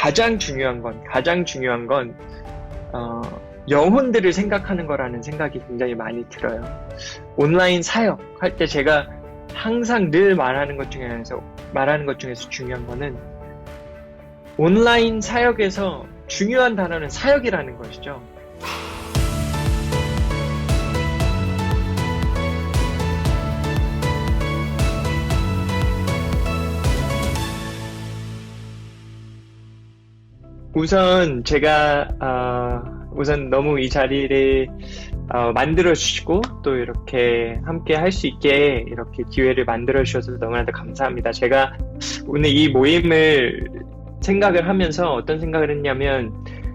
가장 중요한 건, 가장 중요한 건, 어, 영혼들을 생각하는 거라는 생각이 굉장히 많이 들어요. 온라인 사역 할 때 제가 항상 늘 말하는 것 중에서, 말하는 것 중에서 중요한 거는 온라인 사역에서 중요한 단어는 사역이라는 것이죠. 우선 제가 어, 우선 너무 이 자리를 어, 만들어 주시고 또 이렇게 함께 할 수 있게 이렇게 기회를 만들어 주셔서 너무나도 감사합니다. 제가 오늘 이 모임을 생각을 하면서 어떤 생각을 했냐면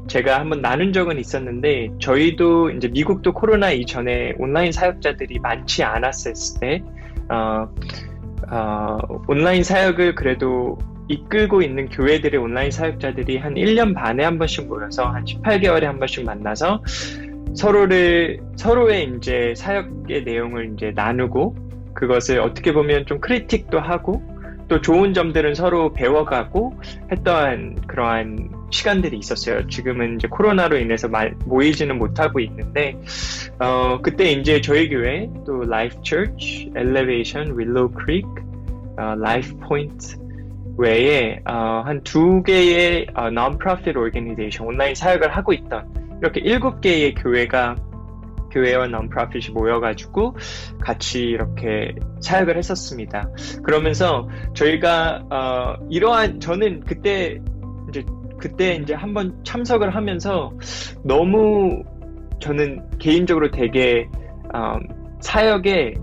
제가 한번 나눈 적은 있었는데 저희도 이제 미국도 코로나 이전에 온라인 사역자들이 많지 않았을 때 어, 어, 온라인 사역을 그래도 이끌고 있는 교회들의 온라인 사역자들이 한 1년 반에 한 번씩 모여서 한 18개월에 한 번씩 만나서 서로를, 서로의 이제 사역의 내용을 이제 나누고 그것을 어떻게 보면 좀 크리틱도 하고 또 좋은 점들은 서로 배워가고 했던 그러한 시간들이 있었어요. 지금은 이제 코로나로 인해서 모이지는 못하고 있는데, 어, 그때 이제 저희 교회, 또 Life Church, Elevation, Willow Creek, 어, Life Point, 외에 어, 한두 개의 어, non-profit organization 온라인 사역을 하고 있던 이렇게 일곱 개의 교회가 교회와 non-profit이 모여가지고 같이 이렇게 사역을 했었습니다. 그러면서 저희가 어, 이러한 저는 그때 이제 그때 이제 한번 참석을 하면서 너무 저는 개인적으로 되게 어, 사역의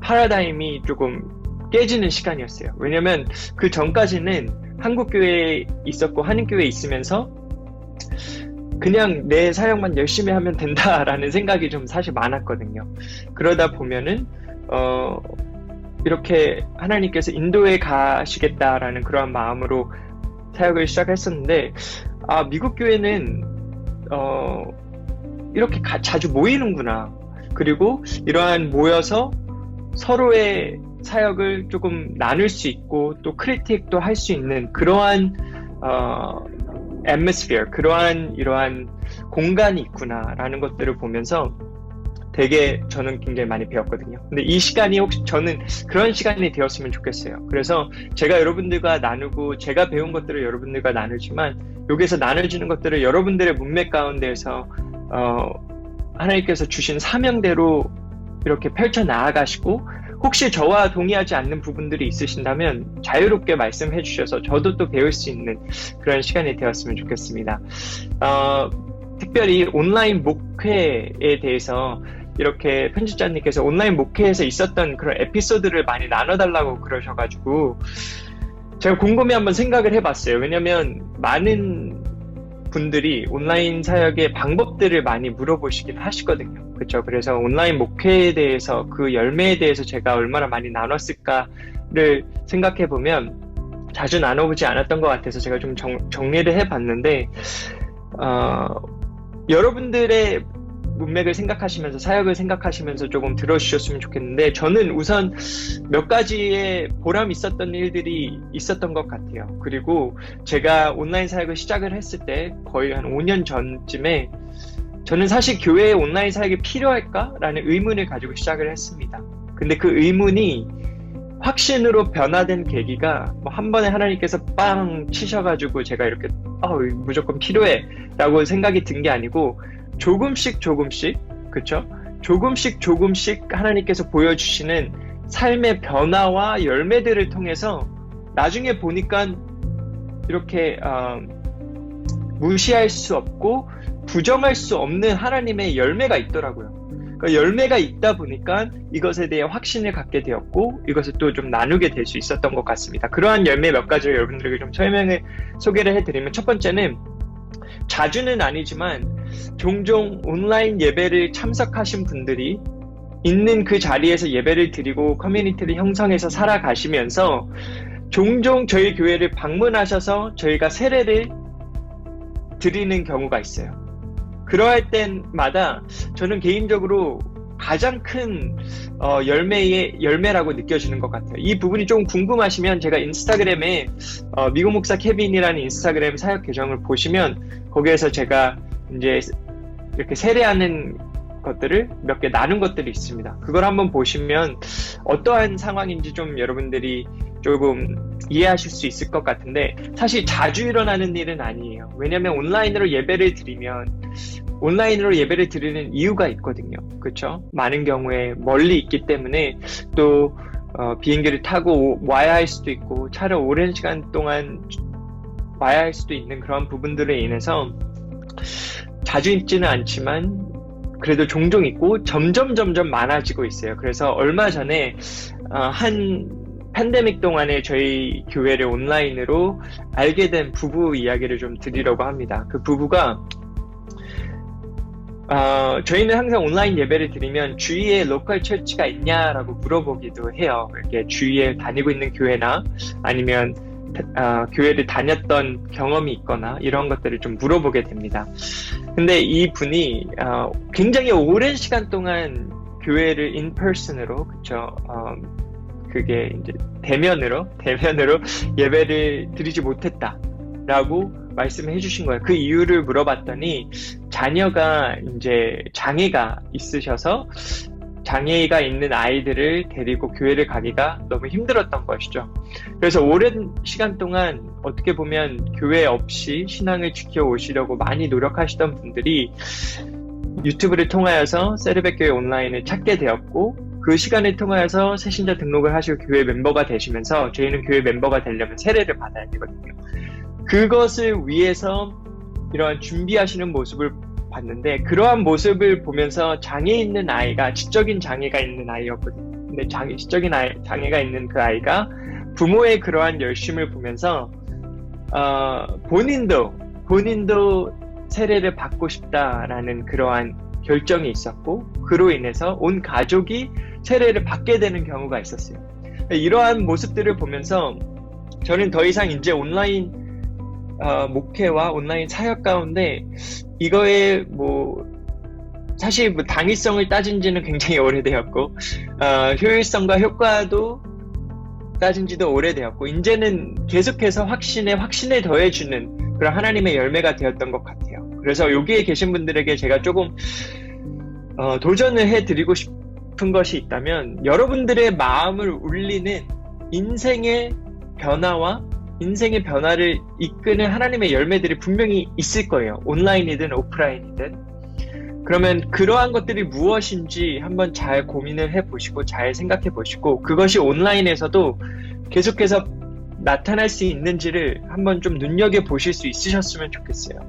파라다임이 조금 깨지는 시간이었어요. 왜냐면 그 전까지는 한국교회에 있었고 한인교회에 있으면서 그냥 내 사역만 열심히 하면 된다라는 생각이 좀 사실 많았거든요. 그러다 보면은, 어, 이렇게 하나님께서 인도에 가시겠다라는 그러한 마음으로 사역을 시작했었는데, 아, 미국 교회는, 어, 이렇게 가, 자주 모이는구나. 그리고 이러한 모여서 서로의 사역을 조금 나눌 수 있고 또 크리틱도 할 수 있는 그러한 어, atmosphere, 그러한 이러한 공간이 있구나라는 것들을 보면서 되게 저는 굉장히 많이 배웠거든요. 근데 이 시간이 혹시 저는 그런 시간이 되었으면 좋겠어요. 그래서 제가 여러분들과 나누고 제가 배운 것들을 여러분들과 나누지만 여기서 나눠지는 것들을 여러분들의 문맥 가운데에서 어, 하나님께서 주신 사명대로 이렇게 펼쳐 나아가시고 혹시 저와 동의하지 않는 부분들이 있으신다면 자유롭게 말씀해 주셔서 저도 또 배울 수 있는 그런 시간이 되었으면 좋겠습니다. 어, 특별히 온라인 목회에 대해서 이렇게 편집자님께서 온라인 목회에서 있었던 그런 에피소드를 많이 나눠달라고 그러셔가지고 제가 곰곰이 한번 생각을 해봤어요. 왜냐면 많은 분들이 온라인 사역의 방법들을 많이 물어보시긴 하시거든요. 그렇죠. 그래서 온라인 목회에 대해서 그 열매에 대해서 제가 얼마나 많이 나눴을까를 생각해 보면 자주 나눠보지 않았던 것 같아서 제가 좀 정, 정리를 해봤는데 어, 여러분들의 문맥을 생각하시면서 사역을 생각하시면서 조금 들어주셨으면 좋겠는데 저는 우선 몇 가지의 보람 있었던 일들이 있었던 것 같아요. 그리고 제가 온라인 사역을 시작을 했을 때 거의 한 5년 전쯤에 저는 사실 교회에 온라인 사역이 필요할까라는 의문을 가지고 시작을 했습니다. 근데 그 의문이 확신으로 변화된 계기가 뭐 한 번에 하나님께서 빵 치셔가지고 제가 이렇게 어, 무조건 필요해라고 생각이 든 게 아니고 조금씩 조금씩 그렇죠? 조금씩 조금씩 하나님께서 보여주시는 삶의 변화와 열매들을 통해서 나중에 보니까 이렇게 어, 무시할 수 없고 부정할 수 없는 하나님의 열매가 있더라고요. 그 열매가 있다 보니까 이것에 대해 확신을 갖게 되었고 이것을 또 좀 나누게 될 수 있었던 것 같습니다. 그러한 열매 몇 가지를 여러분들에게 좀 설명을 소개를 해드리면 첫 번째는 자주는 아니지만 종종 온라인 예배를 참석하신 분들이 있는 그 자리에서 예배를 드리고 커뮤니티를 형성해서 살아가시면서 종종 저희 교회를 방문하셔서 저희가 세례를 드리는 경우가 있어요. 그러할 때마다 저는 개인적으로 가장 큰 어, 열매의 열매라고 느껴지는 것 같아요. 이 부분이 좀 궁금하시면 제가 인스타그램에 어, 미국 목사 케빈이라는 인스타그램 사역 계정을 보시면 거기에서 제가 이제 이렇게 세례하는 것들을 몇 개 나눈 것들이 있습니다. 그걸 한번 보시면 어떠한 상황인지 좀 여러분들이 조금 이해하실 수 있을 것 같은데 사실 자주 일어나는 일은 아니에요. 왜냐하면 온라인으로 예배를 드리면 온라인으로 예배를 드리는 이유가 있거든요. 그렇죠? 많은 경우에 멀리 있기 때문에 또 어, 비행기를 타고 와야 할 수도 있고 차를 오랜 시간 동안 와야 할 수도 있는 그런 부분들에 인해서 자주 있지는 않지만 그래도 종종 있고 점점 점점 많아지고 있어요. 그래서 얼마 전에 어, 한 팬데믹 동안에 저희 교회를 온라인으로 알게 된 부부 이야기를 좀 드리려고 합니다. 그 부부가 어, 저희는 항상 온라인 예배를 드리면 주위에 로컬 처치가 있냐라고 물어보기도 해요. 이렇게 주위에 다니고 있는 교회나 아니면 어, 교회를 다녔던 경험이 있거나 이런 것들을 좀 물어보게 됩니다. 근데 이 분이 어, 굉장히 오랜 시간 동안 교회를 인퍼슨으로 그쵸 어, 그게 이제 대면으로 대면으로 예배를 드리지 못했다라고 말씀해 주신 거예요. 그 이유를 물어봤더니 자녀가 이제 장애가 있으셔서 장애가 있는 아이들을 데리고 교회를 가기가 너무 힘들었던 것이죠. 그래서 오랜 시간 동안 어떻게 보면 교회 없이 신앙을 지켜오시려고 많이 노력하시던 분들이 유튜브를 통하여서 세르베교회 온라인을 찾게 되었고 그 시간을 통하여서 새신자 등록을 하시고 교회 멤버가 되시면서 저희는 교회 멤버가 되려면 세례를 받아야 되거든요. 그것을 위해서 이러한 준비하시는 모습을 봤는데 그러한 모습을 보면서 장애 있는 아이가 지적인 장애가 있는 아이였거든요. 근데 장애, 지적인 아이, 장애가 있는 그 아이가 부모의 그러한 열심을 보면서 어, 본인도 본인도 세례를 받고 싶다라는 그러한 결정이 있었고 그로 인해서 온 가족이 세례를 받게 되는 경우가 있었어요. 이러한 모습들을 보면서 저는 더 이상 이제 온라인 어, 목회와 온라인 사역 가운데 이거에 뭐 사실 뭐 당위성을 따진 지는 굉장히 오래되었고 어, 효율성과 효과도 따진 지도 오래되었고 이제는 계속해서 확신에 확신을 더해주는 그런 하나님의 열매가 되었던 것 같아요. 그래서 여기에 계신 분들에게 제가 조금 어, 도전을 해드리고 싶은 것이 있다면 여러분들의 마음을 울리는 인생의 변화와 인생의 변화를 이끄는 하나님의 열매들이 분명히 있을 거예요. 온라인이든 오프라인이든. 그러면 그러한 것들이 무엇인지 한번 잘 고민을 해 보시고 잘 생각해 보시고 그것이 온라인에서도 계속해서 나타날 수 있는지를 한번 좀 눈여겨 보실 수 있으셨으면 좋겠어요.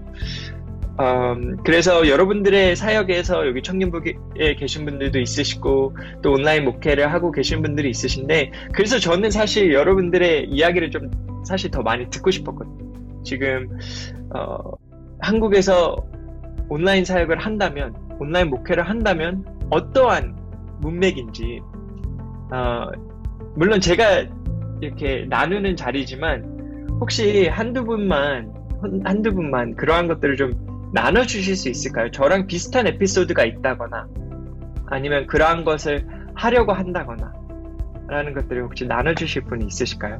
음, 그래서 여러분들의 사역에서 여기 청년부에 계신 분들도 있으시고 또 온라인 목회를 하고 계신 분들이 있으신데 그래서 저는 사실 여러분들의 이야기를 좀 사실 더 많이 듣고 싶었거든요. 지금 어, 한국에서 온라인 사역을 한다면 온라인 목회를 한다면 어떠한 문맥인지 어, 물론 제가 이렇게 나누는 자리지만 혹시 한두 분만 한두 분만 그러한 것들을 좀 나눠주실 수 있을까요? 저랑 비슷한 에피소드가 있다거나 아니면 그러한 것을 하려고 한다거나 라는 것들을 혹시 나눠주실 분이 있으실까요?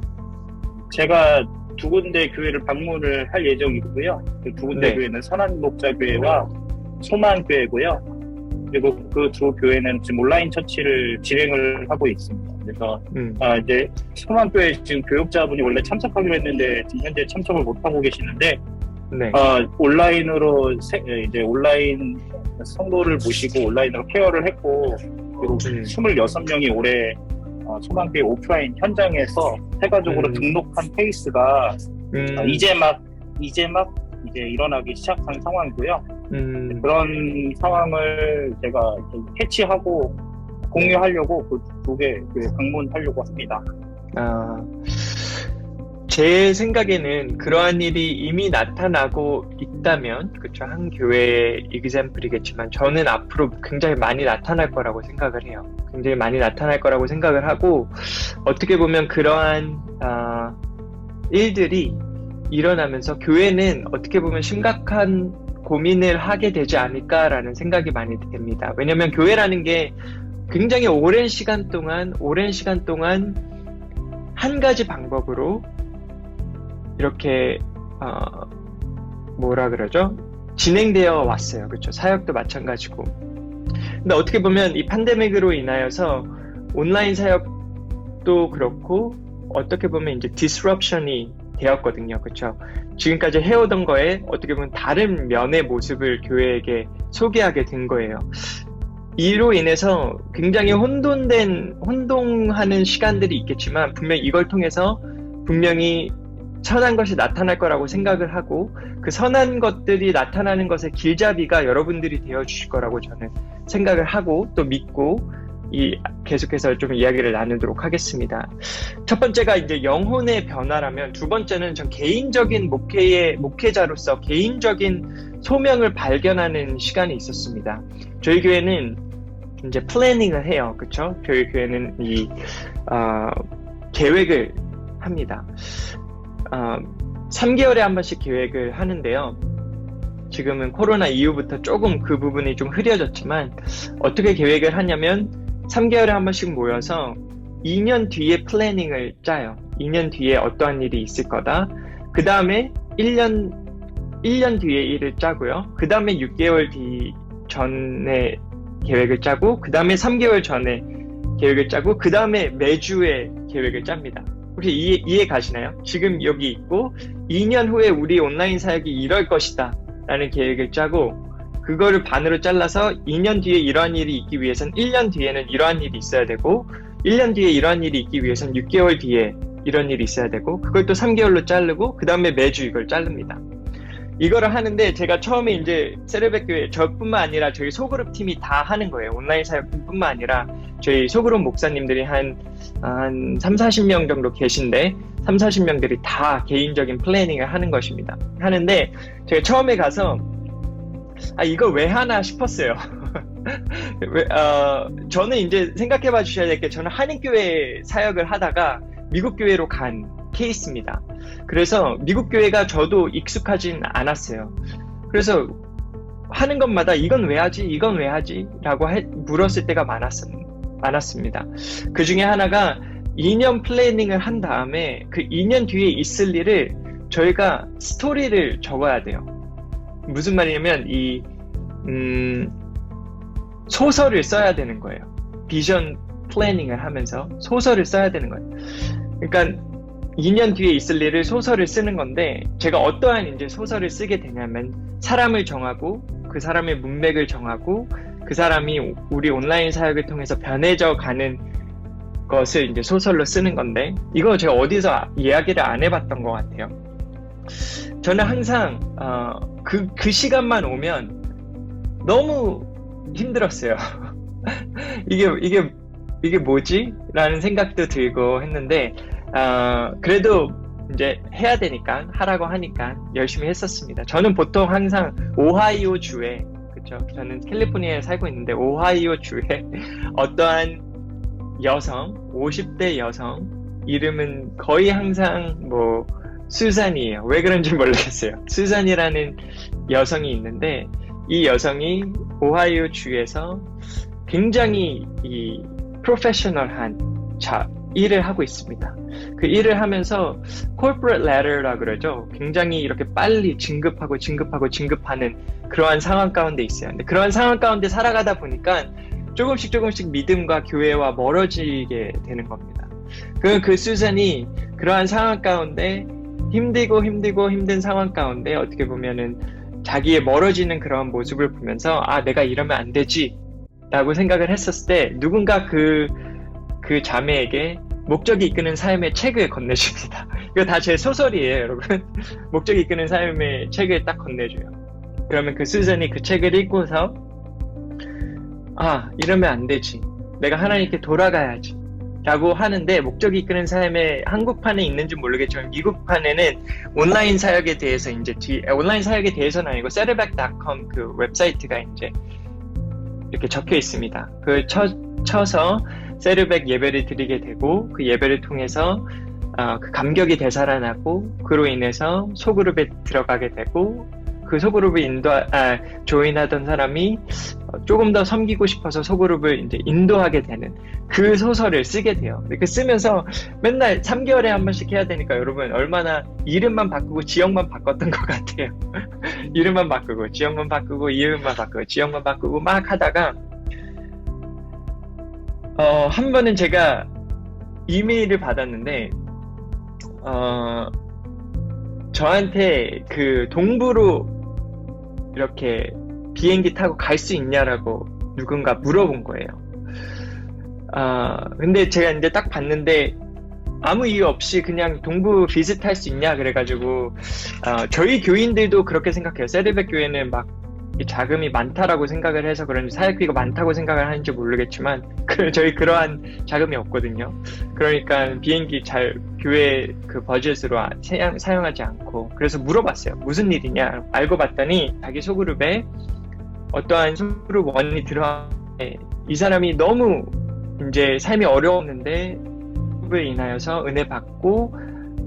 제가 두 군데 교회를 방문을 할 예정이고요. 그 두 군데 네. 교회는 선한목자교회와 소망교회고요. 그리고 그 두 교회는 지금 온라인 처치를 진행을 하고 있습니다. 그래서 음, 아, 이제 소망교회 지금 교육자분이 원래 참석하기로 했는데 지금 현재 참석을 못 하고 계시는데 네. 어, 온라인으로 세- 이제 온라인 성도를 모시고 온라인으로 케어를 했고 그리고 음. 26명이 올해 어, 소망교회 오프라인 현장에서 세가족으로 음. 등록한 케이스가 음, 어, 이제 막 이제 막 이제 일어나기 시작한 상황이고요. 음, 그런 상황을 제가 캐치하고 공유하려고 그 두 개 방문하려고 합니다. 아, 제 생각에는 그러한 일이 이미 나타나고 있다면, 그쵸, 한 교회의 이그샘플이겠지만, 저는 앞으로 굉장히 많이 나타날 거라고 생각을 해요. 굉장히 많이 나타날 거라고 생각을 하고, 어떻게 보면 그러한, 아, 일들이 일어나면서 교회는 어떻게 보면 심각한 고민을 하게 되지 않을까라는 생각이 많이 됩니다. 왜냐면 교회라는 게 굉장히 오랜 시간 동안, 오랜 시간 동안 한 가지 방법으로 이렇게, 어, 뭐라 그러죠? 진행되어 왔어요. 그렇죠? 사역도 마찬가지고. 근데 어떻게 보면 이 팬데믹으로 인하여서 온라인 사역도 그렇고 어떻게 보면 이제 디스럽션이 되었거든요. 그렇죠? 지금까지 해오던 거에 어떻게 보면 다른 면의 모습을 교회에게 소개하게 된 거예요. 이로 인해서 굉장히 혼돈된 혼동하는 시간들이 있겠지만 분명 이걸 통해서 분명히 선한 것이 나타날 거라고 생각을 하고 그 선한 것들이 나타나는 것의 길잡이가 여러분들이 되어 주실 거라고 저는 생각을 하고 또 믿고 이 계속해서 좀 이야기를 나누도록 하겠습니다. 첫 번째가 이제 영혼의 변화라면 두 번째는 전 개인적인 목회의 목회자로서 개인적인 소명을 발견하는 시간이 있었습니다. 저희 교회는 이제 플래닝을 해요. 그렇죠? 저희 교회는 이 어, 계획을 합니다. 어, 3개월에 한 번씩 계획을 하는데요. 지금은 코로나 이후부터 조금 그 부분이 좀 흐려졌지만 어떻게 계획을 하냐면 3개월에 한 번씩 모여서 2년 뒤에 플래닝을 짜요. 2년 뒤에 어떠한 일이 있을 거다. 그 다음에 1년, 1년 뒤에 일을 짜고요. 그 다음에 6개월 뒤 전에 계획을 짜고, 그 다음에 3개월 전에 계획을 짜고, 그 다음에 매주에 계획을 짭니다. 혹시 이해, 이해 가시나요? 지금 여기 있고, 2년 후에 우리 온라인 사역이 이럴 것이다. 라는 계획을 짜고, 그거를 반으로 잘라서 2년 뒤에 이러한 일이 있기 위해선 1년 뒤에는 이러한 일이 있어야 되고 1년 뒤에 이러한 일이 있기 위해선 6개월 뒤에 이런 일이 있어야 되고 그걸 또 3개월로 자르고 그 다음에 매주 이걸 자릅니다. 이거를 하는데 제가 처음에 이제 세르베 교회 저뿐만 아니라 저희 소그룹 팀이 다 하는 거예요. 온라인 사역뿐만 아니라 저희 소그룹 목사님들이 한, 한 3, 40명 정도 계신데 3, 40명들이 다 개인적인 플래닝을 하는 것입니다. 하는데 제가 처음에 가서 아, 이걸 왜 하나 싶었어요. 왜, 어, 저는 이제 생각해 봐 주셔야 될 게 저는 한인교회 사역을 하다가 미국 교회로 간 케이스입니다. 그래서 미국 교회가 저도 익숙하진 않았어요. 그래서 하는 것마다 이건 왜 하지? 이건 왜 하지? 라고 해, 물었을 때가 많았, 많았습니다. 그 중에 하나가 2년 플래닝을 한 다음에 그 2년 뒤에 있을 일을 저희가 스토리를 적어야 돼요. 무슨 말이냐면 이 음, 소설을 써야 되는 거예요. 비전 플래닝을 하면서 소설을 써야 되는 거예요. 그러니까 2년 뒤에 있을 일을 소설을 쓰는 건데 제가 어떠한 이제 소설을 쓰게 되냐면 사람을 정하고 그 사람의 문맥을 정하고 그 사람이 우리 온라인 사역을 통해서 변해져 가는 것을 이제 소설로 쓰는 건데 이거 제가 어디서 이야기를 안 해봤던 것 같아요. 저는 항상 어, 그, 그 시간만 오면 너무 힘들었어요. 이게, 이게, 이게 뭐지? 라는 생각도 들고 했는데, 어, 그래도 이제 해야 되니까, 하라고 하니까 열심히 했었습니다. 저는 보통 항상 오하이오 주에, 그쵸. 저는 캘리포니아에 살고 있는데, 오하이오 주에 어떠한 여성, 50대 여성, 이름은 거의 항상 뭐, 수잔이에요. 왜 그런지 모르겠어요. 수잔이라는 여성이 있는데 이 여성이 오하이오 주에서 굉장히 이 프로페셔널한 자 일을 하고 있습니다. 그 일을 하면서 corporate letter라 그러죠. 굉장히 이렇게 빨리 진급하고 진급하고 진급하는 그러한 상황 가운데 있어요. 근데 그러한 상황 가운데 살아가다 보니까 조금씩 조금씩 믿음과 교회와 멀어지게 되는 겁니다. 그, 그 수잔이 그러한 상황 가운데 힘들고 힘들고 힘든 상황 가운데 어떻게 보면은 자기의 멀어지는 그런 모습을 보면서 아 내가 이러면 안 되지 라고 생각을 했었을 때 누군가 그, 그 자매에게 목적이 이끄는 삶의 책을 건네줍니다. 이거 다 제 소설이에요 여러분. 목적이 이끄는 삶의 책을 딱 건네줘요. 그러면 그 수전이 그 책을 읽고서 아 이러면 안 되지. 내가 하나님께 돌아가야지. 라고 하는데 목적이 이끄는 삶의 한국판에 있는지 모르겠지만 미국판에는 온라인 사역에 대해서 이제 뒤 온라인 사역에 대해서는 아니고 세르백.com 그 웹사이트가 이제 이렇게 적혀 있습니다. 그 쳐, 쳐서 세르백 예배를 드리게 되고 그 예배를 통해서 어, 그 감격이 되살아나고 그로 인해서 소그룹에 들어가게 되고 그 소그룹을 인도, 아, 조인하던 사람이 조금 더 섬기고 싶어서 소그룹을 이제 인도하게 되는 그 소설을 쓰게 돼요. 그 쓰면서 맨날 3개월에 한 번씩 해야 되니까 여러분 얼마나 이름만 바꾸고 지역만 바꿨던 것 같아요. 이름만 바꾸고, 지역만 바꾸고, 이름만 바꾸고, 지역만 바꾸고 막 하다가 어, 한 번은 제가 이메일을 받았는데, 어, 저한테 그 동부로 이렇게 비행기 타고 갈 수 있냐라고 누군가 물어본 거예요. 아, 근데 제가 이제 딱 봤는데 아무 이유 없이 그냥 동부 비슷할 수 있냐 그래가지고 어, 저희 교인들도 그렇게 생각해요. 세르백 교회는 막 자금이 많다라고 생각을 해서 그런지 사역비가 많다고 생각을 하는지 모르겠지만 그 저희 그러한 자금이 없거든요. 그러니까 비행기 잘 교회 그 버젯으로 아- 사용, 사용하지 않고 그래서 물어봤어요. 무슨 일이냐 알고 봤더니 자기 소그룹에 어떠한 소그룹 원이 들어왔는데 이 사람이 너무 이제 삶이 어려웠는데 을 인하여서 은혜 받고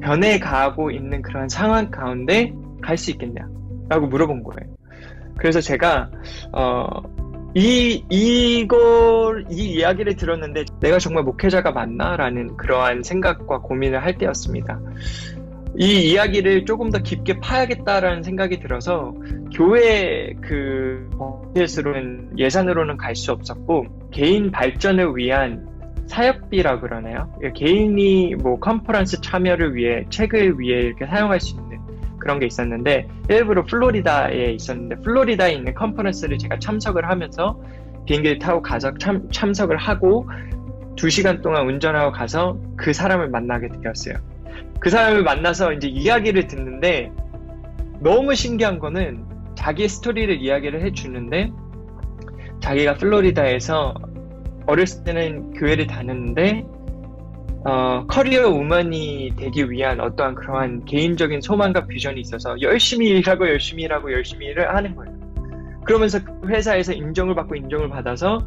변해 가고 있는 그런 상황 가운데 갈 수 있겠냐 라고 물어본 거예요. 그래서 제가 어, 이 이걸 이 이야기를 들었는데 내가 정말 목회자가 맞나라는 그러한 생각과 고민을 할 때였습니다. 이 이야기를 조금 더 깊게 파야겠다라는 생각이 들어서 교회 그 버젯으로는 예산으로는 갈 수 없었고 개인 발전을 위한 사역비라 그러나요? 개인이 뭐 컨퍼런스 참여를 위해 책을 위해 이렇게 사용할 수 있는 그런 게 있었는데 일부러 플로리다에 있었는데 플로리다에 있는 컨퍼런스를 제가 참석을 하면서 비행기를 타고 가서 참, 참석을 하고 두 시간 동안 운전하고 가서 그 사람을 만나게 되었어요. 그 사람을 만나서 이제 이야기를 듣는데 너무 신기한 거는 자기의 스토리를 이야기를 해주는데 자기가 플로리다에서 어렸을 때는 교회를 다녔는데 어, 커리어 우먼이 되기 위한 어떠한 그러한 개인적인 소망과 비전이 있어서 열심히 일하고 열심히 일하고 열심히 일을 하는 거예요. 그러면서 그 회사에서 인정을 받고 인정을 받아서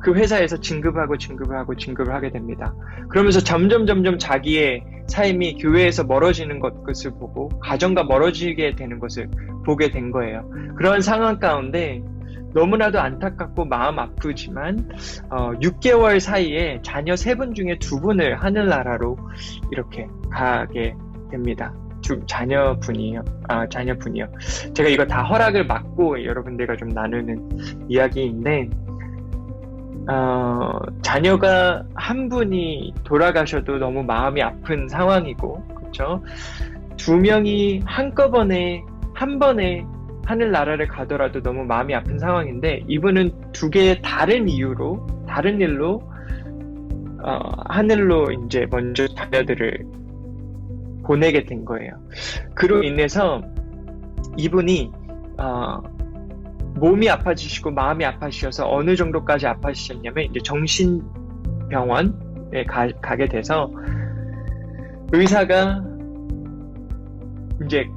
그 회사에서 진급하고 진급을 하고 진급을 하게 됩니다. 그러면서 점점 점점 자기의 삶이 교회에서 멀어지는 것을 보고 가정과 멀어지게 되는 것을 보게 된 거예요. 그런 상황 가운데 너무나도 안타깝고 마음 아프지만 어, 6개월 사이에 자녀 세분 중에 두 분을 하늘나라로 이렇게 가게 됩니다. 두 자녀분이요. 아 자녀분이요. 제가 이거 다 허락을 받고 여러분들과 좀 나누는 이야기인데 어, 자녀가 한 분이 돌아가셔도 너무 마음이 아픈 상황이고 그렇죠. 두 명이 한꺼번에 한 번에 하늘나라를 가더라도 너무 마음이 아픈 상황인데 이분은 두 개의 다른 이유로 다른 일로 어, 하늘로 이제 먼저 자녀들을 보내게 된 거예요. 그로 인해서 이분이 어, 몸이 아파지시고 마음이 아파지셔서 어느 정도까지 아파지셨냐면 이제 정신병원에 가, 가게 돼서 의사가 이제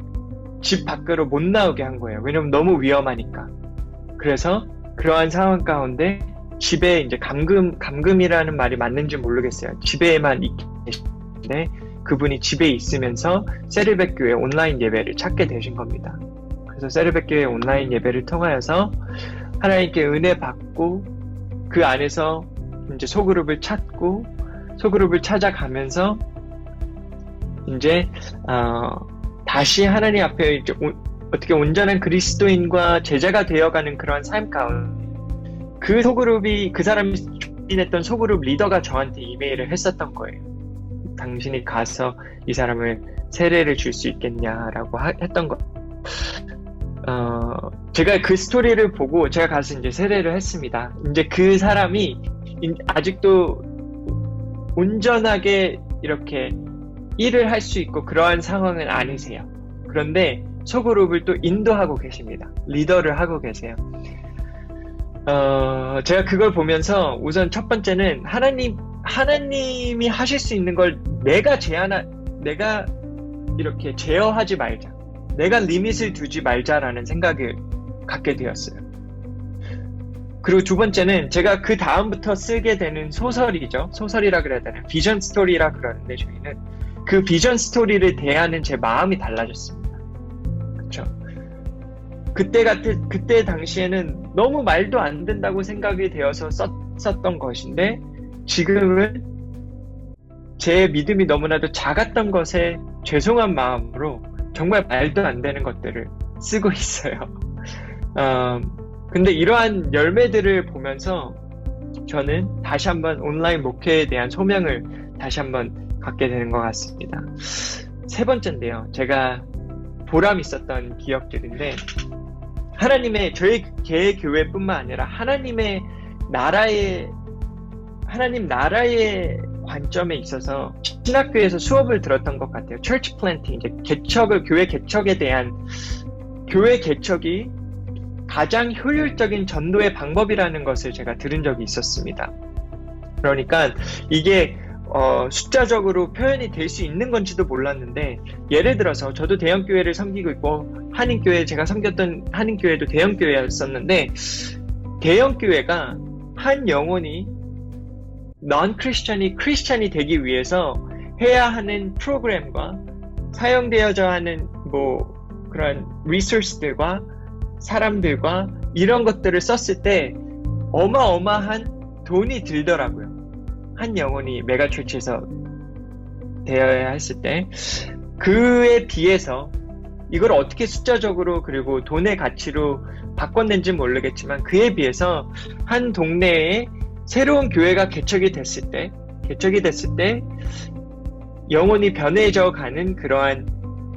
집 밖으로 못 나오게 한 거예요. 왜냐면 너무 위험하니까. 그래서 그러한 상황 가운데 집에 이제 감금, 감금이라는 말이 맞는지 모르겠어요. 집에만 있게 되시는데 그분이 집에 있으면서 세르백 교회 온라인 예배를 찾게 되신 겁니다. 그래서 세르백 교회 온라인 예배를 통하여서 하나님께 은혜 받고 그 안에서 이제 소그룹을 찾고 소그룹을 찾아가면서 이제 어, 다시 하나님 앞에 어떻게 온전한 그리스도인과 제자가 되어가는 그런 삶 가운데 그 소그룹이 그 사람이 조인했던 소그룹 리더가 저한테 이메일을 했었던 거예요. 당신이 가서 이 사람을 세례를 줄 수 있겠냐라고 하- 했던 거. 어, 제가 그 스토리를 보고 제가 가서 이제 세례를 했습니다. 이제 그 사람이 인- 아직도 온전하게 이렇게 일을 할 수 있고 그러한 상황은 아니세요. 그런데 소그룹을 또 인도하고 계십니다. 리더를 하고 계세요. 어, 제가 그걸 보면서 우선 첫 번째는 하나님, 하나님이 하실 수 있는 걸 내가 제한하, 내가 이렇게 제어하지 말자. 내가 리밋을 두지 말자라는 생각을 갖게 되었어요. 그리고 두 번째는 제가 그 다음부터 쓰게 되는 소설이죠. 소설이라 그래야 되나? 비전 스토리라 그러는데 저희는 그 비전 스토리를 대하는 제 마음이 달라졌습니다. 그렇죠? 그때 같은 그때 당시에는 너무 말도 안 된다고 생각이 되어서 썼었던 것인데 지금은 제 믿음이 너무나도 작았던 것에 죄송한 마음으로 정말 말도 안 되는 것들을 쓰고 있어요. 어, 근데 이러한 열매들을 보면서 저는 다시 한번 온라인 목회에 대한 소명을 다시 한번 갖게 되는 것 같습니다. 세 번째인데요. 제가 보람 있었던 기억들인데 하나님의 저희 개 교회뿐만 아니라 하나님의 나라의 하나님 나라의 관점에 있어서 신학교에서 수업을 들었던 것 같아요. Church planting, 이제 개척을 교회 개척에 대한 교회 개척이 가장 효율적인 전도의 방법이라는 것을 제가 들은 적이 있었습니다. 그러니까 이게 어, 숫자적으로 표현이 될 수 있는 건지도 몰랐는데 예를 들어서 저도 대형 교회를 섬기고 있고 한인 교회 제가 섬겼던 한인 교회도 대형 교회였었는데 대형 교회가 한 영혼이 non 크리스천이 크리스천이 되기 위해서 해야 하는 프로그램과 사용되어져 하는 뭐 그런 리소스들과 사람들과 이런 것들을 썼을 때 어마어마한 돈이 들더라고요. 한 영혼이 메가철치에서 되어야 했을 때 그에 비해서 이걸 어떻게 숫자적으로 그리고 돈의 가치로 바꿨는지 모르겠지만 그에 비해서 한 동네에 새로운 교회가 개척이 됐을 때 개척이 됐을 때 영혼이 변해져 가는 그러한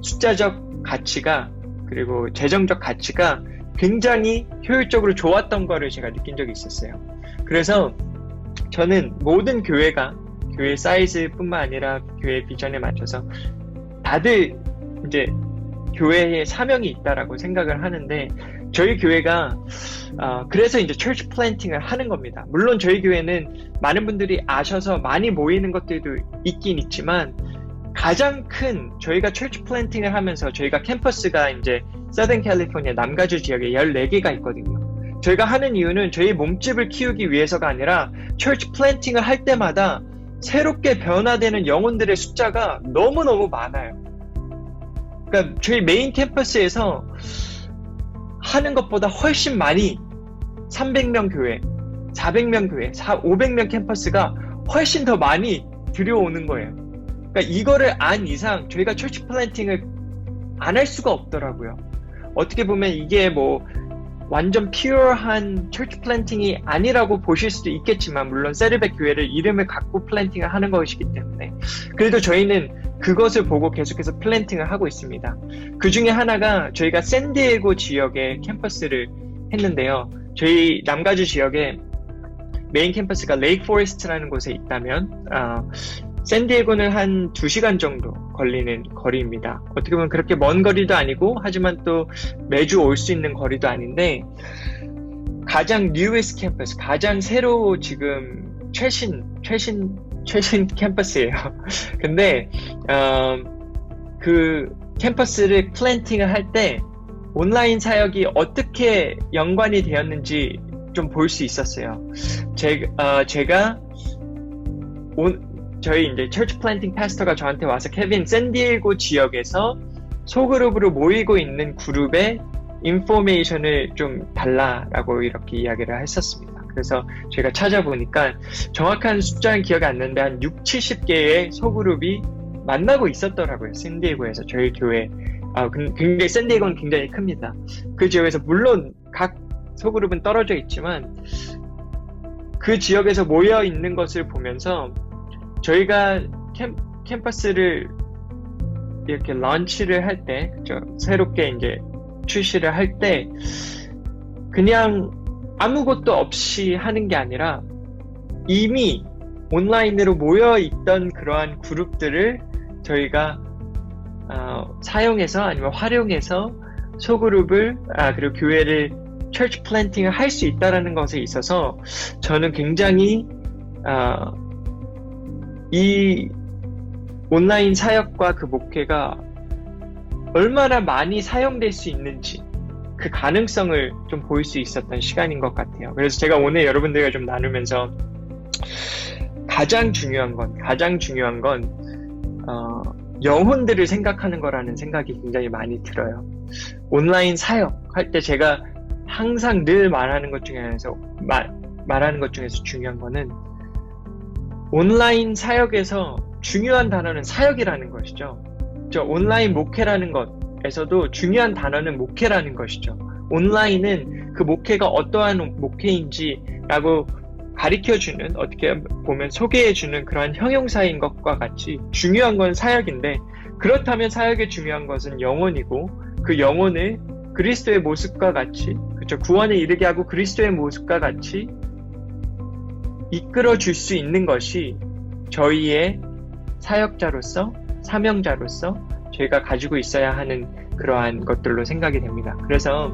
숫자적 가치가 그리고 재정적 가치가 굉장히 효율적으로 좋았던 거를 제가 느낀 적이 있었어요. 그래서 저는 모든 교회가 교회 사이즈뿐만 아니라 교회 비전에 맞춰서 다들 이제 교회에 사명이 있다라고 생각을 하는데 저희 교회가 어, 그래서 이제 철치 플랜팅을 하는 겁니다. 물론 저희 교회는 많은 분들이 아셔서 많이 모이는 것들도 있긴 있지만 가장 큰 저희가 철치 플랜팅을 하면서 저희가 캠퍼스가 이제 서든 캘리포니아 남가주 지역에 14개가 있거든요. 저희가 하는 이유는 저희 몸집을 키우기 위해서가 아니라 철치 플랜팅을 할 때마다 새롭게 변화되는 영혼들의 숫자가 너무너무 많아요. 그러니까 저희 메인 캠퍼스에서 하는 것보다 훨씬 많이 300명 교회, 400명 교회, 500명 캠퍼스가 훨씬 더 많이 들여오는 거예요. 그러니까 이거를 안 이상 저희가 철치 플랜팅을 안 할 수가 없더라고요. 어떻게 보면 이게 뭐 완전 퓨어한 철치 플랜팅이 아니라고 보실 수도 있겠지만 물론 세르백 교회를 이름을 갖고 플랜팅을 하는 것이기 때문에 그래도 저희는 그것을 보고 계속해서 플랜팅을 하고 있습니다. 그 중에 하나가 저희가 샌디에고 지역에 캠퍼스를 했는데요. 저희 남가주 지역에 메인 캠퍼스가 레이크 포레스트라는 곳에 있다면 어, 샌디에고는 한 2시간 정도 걸리는 거리입니다. 어떻게 보면 그렇게 먼 거리도 아니고 하지만 또 매주 올 수 있는 거리도 아닌데 가장 뉴에스 캠퍼스, 가장 새로 지금 최신 최신 최신 캠퍼스예요. 근데 어, 그 캠퍼스를 플랜팅을 할 때 온라인 사역이 어떻게 연관이 되었는지 좀 볼 수 있었어요. 제, 어, 제가 온, 저희 이제 철치 플랜팅 파스터가 저한테 와서 케빈 샌디에고 지역에서 소그룹으로 모이고 있는 그룹의 인포메이션을 좀 달라라고 이렇게 이야기를 했었습니다. 그래서 제가 찾아보니까 정확한 숫자는 기억이 안 나는데 한 6, 70개의 소그룹이 만나고 있었더라고요. 샌디에고에서 저희 교회. 아, 굉장히 샌디에고는 굉장히 큽니다. 그 지역에서 물론 각 소그룹은 떨어져 있지만 그 지역에서 모여 있는 것을 보면서 저희가 캠, 캠퍼스를 이렇게 런치를 할 때, 그죠? 새롭게 이제 출시를 할 때, 그냥 아무것도 없이 하는 게 아니라 이미 온라인으로 모여 있던 그러한 그룹들을 저희가 어, 사용해서 아니면 활용해서 소그룹을 아 그리고 교회를 철치 플랜팅을 할 수 있다라는 것에 있어서 저는 굉장히 어, 이 온라인 사역과 그 목회가 얼마나 많이 사용될 수 있는지 그 가능성을 좀 보일 수 있었던 시간인 것 같아요. 그래서 제가 오늘 여러분들과 좀 나누면서 가장 중요한 건, 가장 중요한 건, 어, 영혼들을 생각하는 거라는 생각이 굉장히 많이 들어요. 온라인 사역 할 때 제가 항상 늘 말하는 것 중에서 말, 말하는 것 중에서 중요한 거는 온라인 사역에서 중요한 단어는 사역이라는 것이죠. 저 온라인 목회라는 것에서도 중요한 단어는 목회라는 것이죠. 온라인은 그 목회가 어떠한 목회인지라고 가리켜주는 어떻게 보면 소개해주는 그러한 형용사인 것과 같이 중요한 건 사역인데 그렇다면 사역의 중요한 것은 영혼이고 그 영혼을 그리스도의 모습과 같이 그렇죠 구원에 이르게 하고 그리스도의 모습과 같이 이끌어 줄 수 있는 것이 저희의 사역자로서 사명자로서 저희가 가지고 있어야 하는 그러한 것들로 생각이 됩니다. 그래서